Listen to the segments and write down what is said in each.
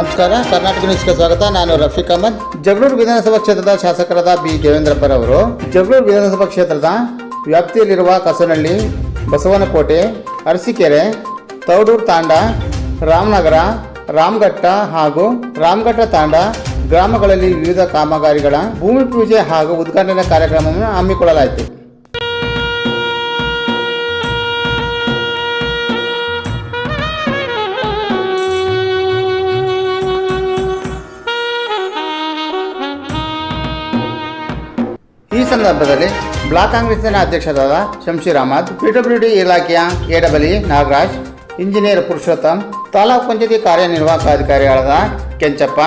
ನಮಸ್ಕಾರ. ಕರ್ನಾಟಕ ನ್ಯೂಸ್ಗೆ ಸ್ವಾಗತ. ನಾನು ರಫೀಕ್ ಅಹಮದ್. ಜಗಳೂರು ವಿಧಾನಸಭಾ ಕ್ಷೇತ್ರದ ಶಾಸಕರಾದ ಬಿ. ದೇವೇಂದ್ರಪ್ಪರವರು ಜಗಳೂರು ವಿಧಾನಸಭಾ ಕ್ಷೇತ್ರದ ವ್ಯಾಪ್ತಿಯಲ್ಲಿರುವ ಕಸನಹಳ್ಳಿ, ಬಸವನಕೋಟೆ, ಅರಸೀಕೆರೆ, ತೌಡೂರು ತಾಂಡ, ರಾಮನಗರ, ರಾಮಘಟ್ಟ ಹಾಗೂ ರಾಮಘಟ್ಟ ತಾಂಡ ಗ್ರಾಮಗಳಲ್ಲಿ ವಿವಿಧ ಕಾಮಗಾರಿಗಳ ಭೂಮಿ ಪೂಜೆ ಹಾಗೂ ಉದ್ಘಾಟನಾ ಕಾರ್ಯಕ್ರಮವನ್ನು ಹಮ್ಮಿಕೊಳ್ಳಲಾಯಿತು. ಸಂದರ್ಭದಲ್ಲಿ ಬ್ಲಾಕ್ ಕಾಂಗ್ರೆಸ್ನ ಅಧ್ಯಕ್ಷರಾದ ಶಂಶೀರ್ ಅಹಮದ್, ಪಿಡಬ್ಲ್ಯೂಡಿ ಇಲಾಖೆಯ ಎಡಬಲಿ ನಾಗರಾಜ್, ಇಂಜಿನಿಯರ್ ಪುರುಷೋತ್ತಮ್, ತಾಲೂಕು ಪಂಚಾಯತಿ ಕಾರ್ಯನಿರ್ವಾಹಕ ಅಧಿಕಾರಿಗಳಾದ ಕೆಂಚಪ್ಪ,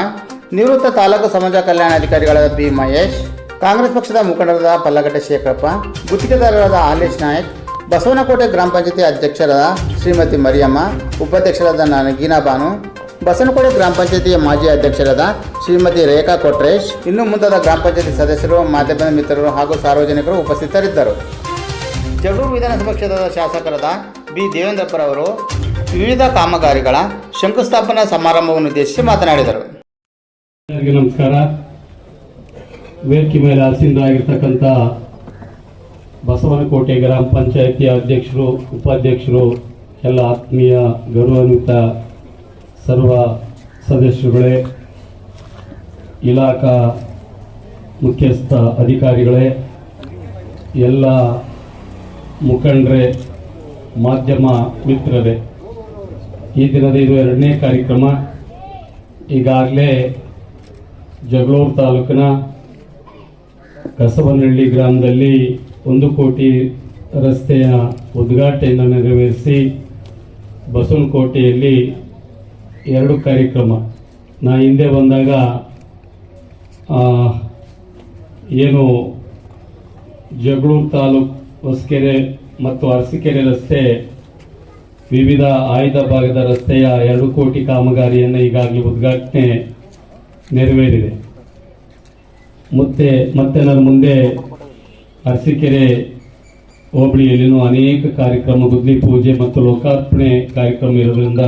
ನಿವೃತ್ತ ತಾಲೂಕು ಸಮಾಜ ಕಲ್ಯಾಣ ಅಧಿಕಾರಿಗಳಾದ ಬಿ ಮಹೇಶ್, ಕಾಂಗ್ರೆಸ್ ಪಕ್ಷದ ಮುಖಂಡರಾದ ಪಲ್ಲಗಟ್ಟೆ ಶೇಖರಪ್ಪ, ಗುತ್ತಿಗೆದಾರರಾದ ಆಲೇಶ್ ನಾಯಕ್, ಬಸವನಕೋಟೆ ಗ್ರಾಮ ಪಂಚಾಯತಿ ಅಧ್ಯಕ್ಷರಾದ ಶ್ರೀಮತಿ ಮರಿಯಮ್ಮ, ಉಪಾಧ್ಯಕ್ಷರಾದ ನಗೀನಾ ಬಾನು ಬಸವನಕೋಟೆ ಗ್ರಾಮ ಪಂಚಾಯತಿಯ ಮಾಜಿ ಅಧ್ಯಕ್ಷರಾದ ಶ್ರೀಮತಿ ರೇಖಾ ಕೊಟ್ರೇಶ್, ಇನ್ನು ಮುಂತಾದ ಗ್ರಾಮ ಪಂಚಾಯತಿ ಸದಸ್ಯರು, ಮಾಧ್ಯಮದ ಮಿತ್ರರು ಹಾಗೂ ಸಾರ್ವಜನಿಕರು ಉಪಸ್ಥಿತರಿದ್ದರು. ಜಗಳೂರು ವಿಧಾನಸಭಾ ಕ್ಷೇತ್ರದ ಶಾಸಕರಾದ ಬಿ. ದೇವೇಂದ್ರಪ್ಪರವರು ವಿವಿಧ ಕಾಮಗಾರಿಗಳ ಶಂಕುಸ್ಥಾಪನಾ ಸಮಾರಂಭವನ್ನು ಉದ್ದೇಶಿಸಿ ಮಾತನಾಡಿದರು. ನಮಸ್ಕಾರ. ವೇದಿಕೆ ಮೇಲೆ ಆಸೀನರಾಗಿರ್ತಕ್ಕಂಥ ಬಸವನಕೋಟೆ ಗ್ರಾಮ ಪಂಚಾಯತಿಯ ಅಧ್ಯಕ್ಷರು, ಉಪಾಧ್ಯಕ್ಷರು, ಎಲ್ಲ ಆತ್ಮೀಯ ಗೌರವಾನ್ವಿತ ಸರ್ವ ಸದಸ್ಯರುಗಳೇ, ಇಲಾಖಾ ಮುಖ್ಯಸ್ಥ ಅಧಿಕಾರಿಗಳೇ, ಎಲ್ಲ ಮುಖಂಡರೇ, ಮಾಧ್ಯಮ ಮಿತ್ರರೇ, ಈ ದಿನದ ಇದು ಎರಡನೇ ಕಾರ್ಯಕ್ರಮ. ಈಗಾಗಲೇ ಜಗಳೂರು ತಾಲೂಕಿನ ಕಸವನಹಳ್ಳಿ ಗ್ರಾಮದಲ್ಲಿ ಒಂದು ಕೋಟಿ ರಸ್ತೆಯ ಉದ್ಘಾಟನೆಯನ್ನು ನೆರವೇರಿಸಿ ಬಸವನಕೋಟೆಯಲ್ಲಿ ಎರಡು ಕಾರ್ಯಕ್ರಮ. ನಾ ಹಿಂದೆ ಬಂದಾಗ ಏನು ಜಗಳೂರು ತಾಲೂಕು ಹೊಸಕೆರೆ ಮತ್ತು ಅರಸಿಕೆರೆ ರಸ್ತೆ, ವಿವಿಧ ಆಯ್ದ ಭಾಗದ ರಸ್ತೆಯ ಎರಡು ಕೋಟಿ ಕಾಮಗಾರಿಯನ್ನು ಈಗಾಗಲೇ ಉದ್ಘಾಟನೆ ನೆರವೇರಿದೆ. ಮತ್ತೆ ಮತ್ತೆ ನನ್ನ ಮುಂದೆ ಅರಸಿಕೆರೆ ಹೋಬಳಿಯಲ್ಲಿನೂ ಅನೇಕ ಕಾರ್ಯಕ್ರಮ ಗುದ್ದಿ ಪೂಜೆ ಮತ್ತು ಲೋಕಾರ್ಪಣೆ ಕಾರ್ಯಕ್ರಮ ಇರೋದ್ರಿಂದ